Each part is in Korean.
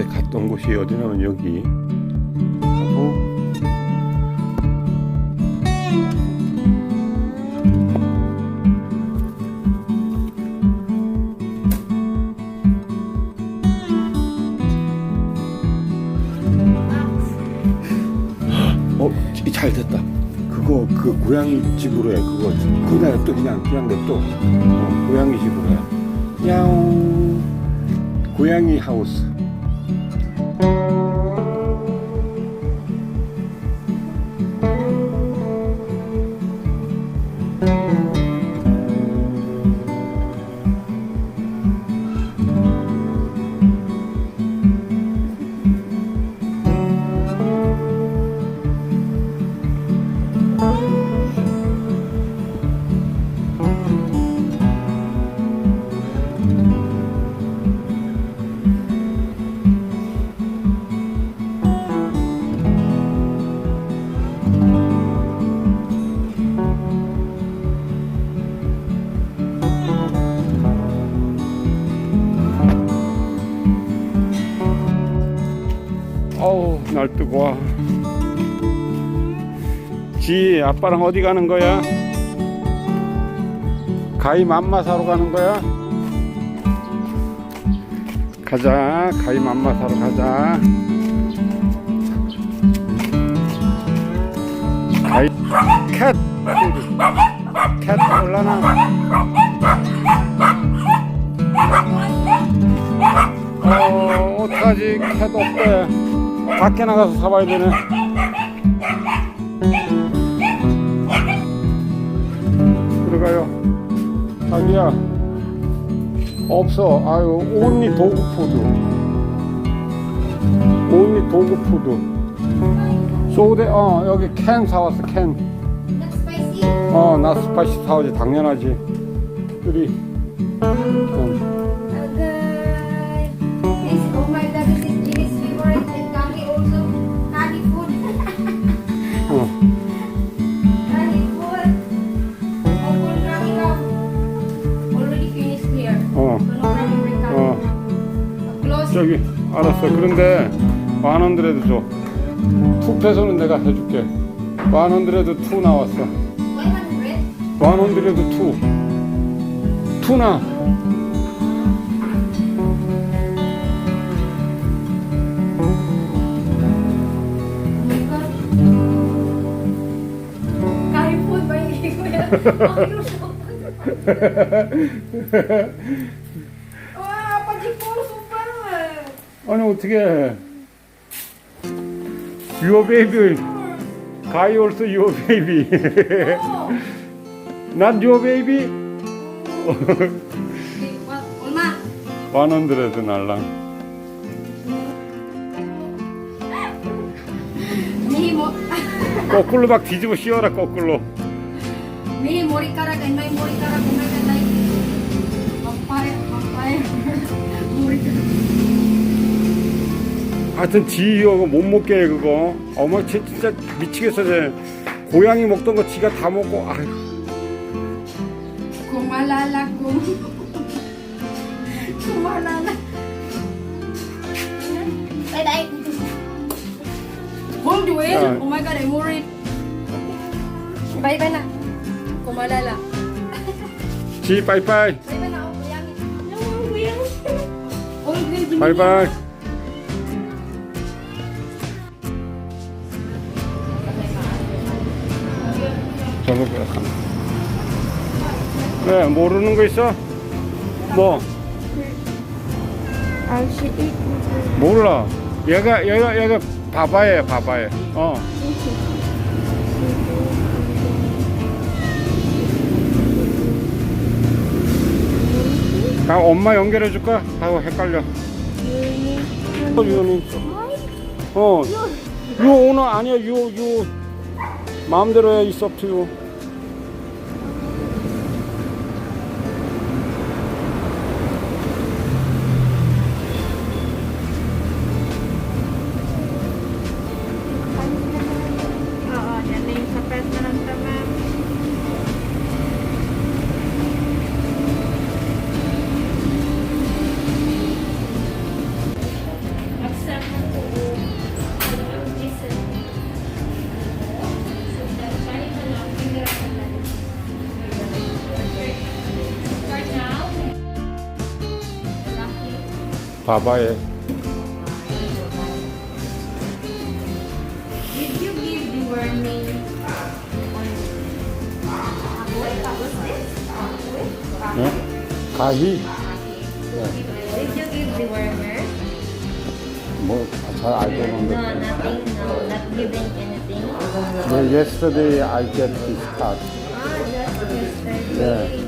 어제 갔던 곳이 어디냐면 여기 하고 어, 이- 잘 됐다. 그거 그 고양이 집으로 해. 그거 그냥 냅둬 그냥 그냥 냅둬. 어, 고양이 집으로 해. 야옹. 고양이 하우스. 날 뜨거워. 지 아빠랑 어디 가는 거야? 가위 맘마 사러 가는 거야? 가자 가위 맘마 사러 가자. 가위 캣. 캣 올라나. 어 어떡하지 캣 없대. 밖에 나가서 사봐야 되네. 들어가요. 자기야. 없어. 아유, 온리 도구 푸드. 온리 도구 푸드. 소대, 어, 여기 캔 사왔어, 캔. 어, 나 스파이시 사오지, 당연하지. 둘이. 캔. 저기, 알았어. 그런데, 만원드레드 줘. 투 페소는 내가 해줄게. 만원드레드 투 나왔어. 100? 만원드레드 투. 투나. Oh my god. 아니 어떻게 Oh. 난 유어 베이비 Okay, what? Ulma. 만원드레드 날랑. 거꾸로 막 뒤집어 씌워라 거꾸로 morikara kung may kanay. Vampire, 하여튼 지 이거 못 먹게 해 그거 어머 쟤 진짜 미치겠어 쟤 고양이 먹던 거 지가 다 먹고 아휴. Ah. Oh my god, I'm worried. Bye bye na. Kung malala. 지 빠이빠이 Bye bye na. Oh, kuyangi. No, kuyangi. Hold the way. 빼앗아 왜 모르는 거 있어? 뭐? 몰라 얘가 얘가 얘가 바바예 바바예 어 나 엄마 연결해 줄까? 아우 헷갈려 어, 유언이 어, 유 오너 아니야, 유, 유. 마음대로 해, it's up to you. 바바에 Did you give the worming on Apoy? Tapos this? Apoy? 예? 가히 Did you give the wormer? 뭐 잘 알고 No, 있는데 nothing. No, not giving anything. 네, yesterday I get this card Ah, just yesterday.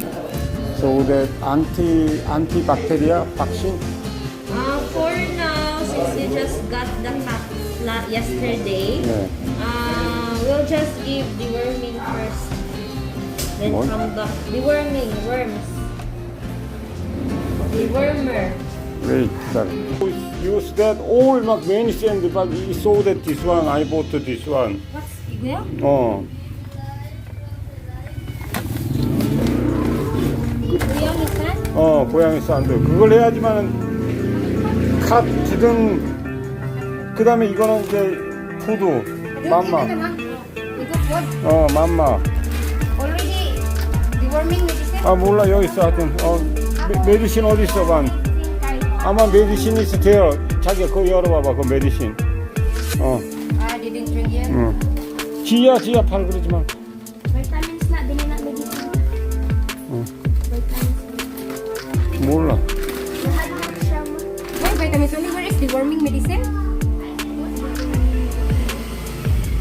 so that anti antibacteria vaccine just got the cup la- yesterday, 네. uh, we'll just give the worming first. Then What? come back. The worming, worms. The wormer. Wait, sorry. Use that all 막 many sand, but you saw that this one, I bought this one. What's 이거야? 어, 고양이 산? 어, 고양이 샌드. 그걸 해야지만 갓 지등. 그 다음에 이거는 이제 푸드, 맘마. 어, 맘마. 아, 몰라, 여기 있어. 하여튼, 어, 메, 메디신 어디 있어, 반. 아마 메디신 있을 테요. 자기가 그거 열어봐봐, 그 메디신. 어. 응. 지야, 지야, 팔 그러지 마. 몰라.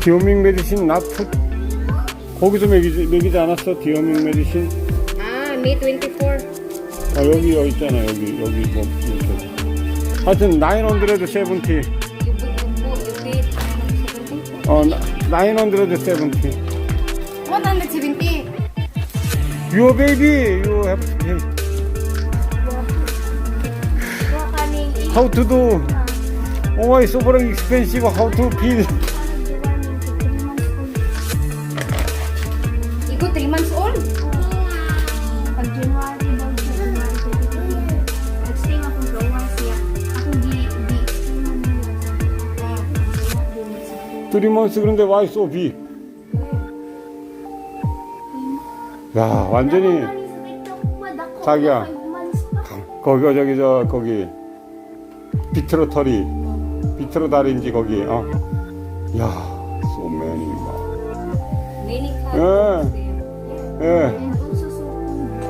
디오밍 메디신 나프 거기서 먹이지, 먹이지 않았어? 디오밍 메디신? Ah, May 24. 아, 여기 여기 있잖아 여기 여기 뭐 이렇게. 하여튼 970 You put, you put, you paid 어970 170. Your baby you have to pay how to do oh it's so very expensive how to pay Igo 3 months old. Pag January daw siya January 22. Nag-stay nga akong gawa siya. Ako di di stay man nila. 3 months 그런데 why so big 야 완전히 자기야. 거기 저기 저 거기 비트로 털이 비트로 다리인지 거기 어야 so many Many 예. colors. 예 So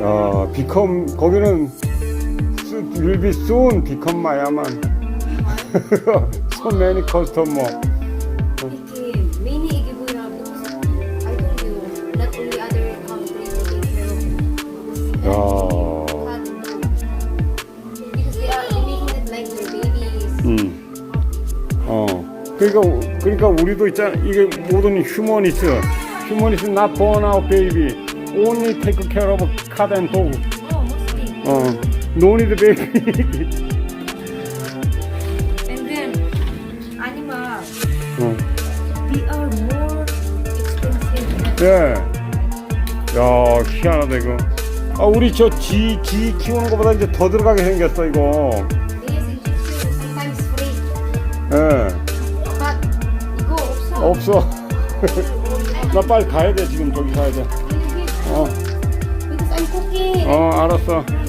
어, become 거기는 be soon become 마야만 so many customer 야. 음, 어, 그러니까 그러니까 우리도 있잖아 이게 모든 휴머니스, 휴머니스 born out baby, only take care of cat and dog, Oh, mostly. 어, no need baby, And then, animal, 어, they are more expensive than 예, 야 희한하다 이거. 아 우리 저쥐쥐 키우는 것보다 이제 더 들어가게 생겼어 이거. This Egyptian sometimes free. 예. But 이거 없어. 없어. 나 빨리 가야 돼 지금 저기 가야 돼. 어, I'm cooking. 어 알았어.